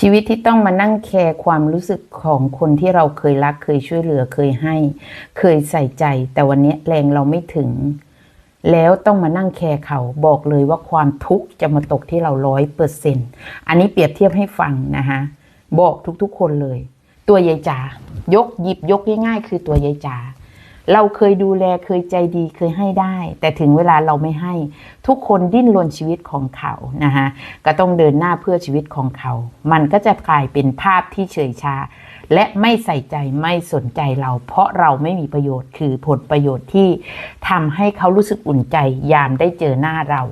ชีวิตที่ต้องมานั่งแคร์ความรู้สึกของคนที่เราเคยรักเคยช่วยเหลือเคยให้ เคยใส่ใจ แต่วันนี้แรงเราไม่ถึง แล้วต้องมานั่งแคร์เขาบอกเลยว่าความทุกข์จะมาตกที่เราร้อยเปอร์เซ็นต์อันนี้เปรียบเทียบให้ฟังนะคะบอกทุกๆคนเลย ตัวยายจ๋ายกหยิบยกง่ายๆ คือตัวยายจ๋า เราเคยดูแลเคยใจดีเคยให้ได้ แต่ถึงเวลาเราไม่ให้ ทุกคนดิ้นรนชีวิตของเขานะคะก็ต้องเดินหน้าเพื่อชีวิตของเขา มันก็จะกลายเป็นภาพที่เฉยชา และไม่ใส่ใจไม่สนใจเรา เพราะเราไม่มีประโยชน์คือผลประโยชน์ที่ทำให้เขารู้สึกอุ่นใจยามได้เจอหน้าเรา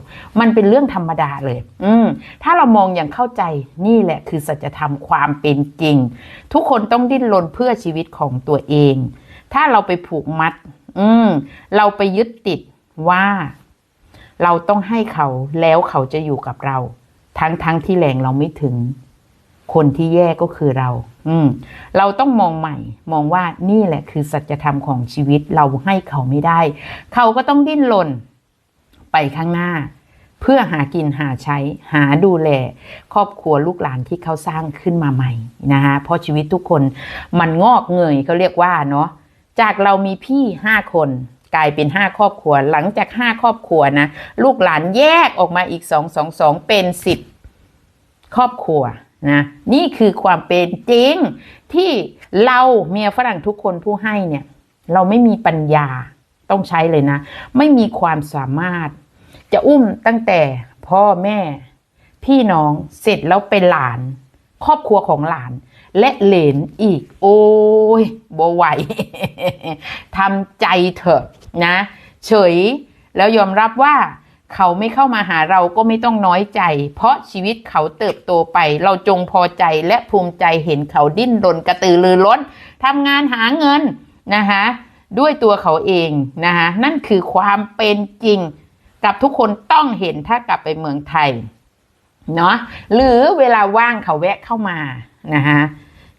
มันเป็นเรื่องธรรมดาเลย อืมถ้าเรามองอย่างเข้าใจนี่แหละคือสัจธรรมความเป็นจริง ทุกคนต้องดิ้นรนเพื่อชีวิตของตัวเอง ถ้าเราไปผูกมัด อืม เราไปยึดติดว่า เราต้องให้เขาแล้วเขาจะอยู่กับเรา ทั้งทั้งที่แรงเราไม่ถึง คนที่แย่ก็คือเรา อืม เราต้องมองใหม่ มองว่านี่แหละคือสัจธรรมของชีวิตเราให้เขาไม่ได้ เขาก็ต้องดิ้นรนไปข้างหน้าเพื่อหากินหาใช้หาดูแล ครอบครัวลูกหลานที่เขาสร้างขึ้นมาใหม่นะคะเพราะชีวิตทุกคนมันงอกเงยเขาเรียกว่าเนาะ จากเรามีพี่ห้าคนกลายเป็นห้าครอบครัว หลังจากห้าครอบครัวนะลูกหลานแยกออกมาอีกสองสองสองเป็นสิบครอบครัวนะนี่คือความเป็นจริงที่เราเมียฝรั่งทุกคนผู้ให้เนี่ยเราไม่มีปัญญาต้องใช้เลยนะ ไม่มีความสามารถ จะอุ้มตั้งแต่พ่อแม่ พี่น้องเสร็จแล้วเป็นหลาน ครอบครัวของหลาน และเหลนอีก โอ้ยบไหวทำใจเถอะนะ เฉยแล้วยอมรับว่าเขาไม่เข้ามาหาเราก็ไม่ต้องน้อยใจ เพราะชีวิตเขาเติบโตไป เราจงพอใจและภูมิใจเห็นเขาดิ้นรนกระตือรือร้นทำงานหาเงินนะคะด้วยตัวเขาเองนะคะนั่นคือความเป็นจริง กับทุกคนต้องเห็นถ้ากลับไปเมืองไทยเนาะหรือเวลาว่างเขาแวะเข้ามานะคะ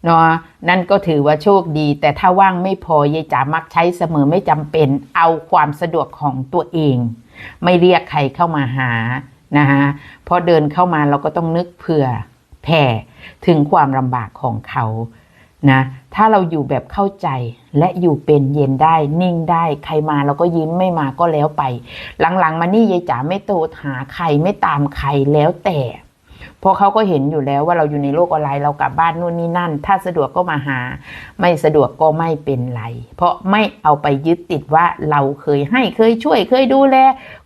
เนาะนั่นก็ถือว่าโชคดี แต่ถ้าว่างไม่พอยายจ๋ามักใช้เสมอไม่จำเป็นเอาความสะดวกของตัวเอง ไม่เรียกใครเข้ามาหานะคะพอเดินเข้ามาเราก็ต้องนึกเผื่อแผ่ถึงความลำบากของเขานะถ้าเราอยู่แบบเข้าใจและอยู่เป็นเย็นได้นิ่งได้ใครมาเราก็ยิ้มไม่มาก็แล้วไป หลังๆ มานี่ยายจ๋าไม่โตหาใครไม่ตามใครแล้วแต่ เพราะเขาก็เห็นอยู่แล้วว่าเราอยู่ในโลกออนไลน์เรากลับบ้านนู่นนี่นั่น ถ้าสะดวกก็มาหา ไม่สะดวกก็ไม่เป็นไร เพราะไม่เอาไปยึดติดว่าเราเคยให้เคยช่วยเคยดูแล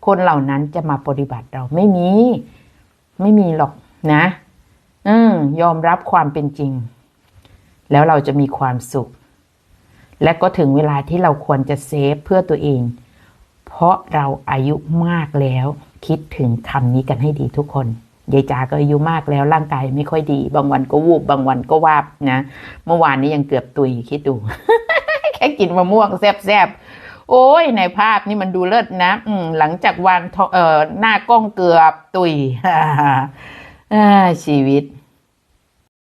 คนเหล่านั้นจะมาปฏิบัติเราไม่มี ไม่มีหรอกนะ อืมยอมรับความเป็นจริง แล้วเราจะมีความสุข และก็ถึงเวลาที่เราควรจะเซฟเพื่อตัวเอง เพราะเราอายุมากแล้ว คิดถึงคำนี้กันให้ดีทุกคน ยายจ๋าก็อายุมากแล้วร่างกายไม่ค่อยดี บางวันก็วูบ บางวันก็วาบนะ เมื่อวานนี้ยังเกือบตุยคิดดู แค่กินมะม่วงแซบๆ โอ้ยในภาพนี่มันดูเลิศนะอืหลังจากวางเอ่อหน้ากล้องเกือบตุยอชีวิต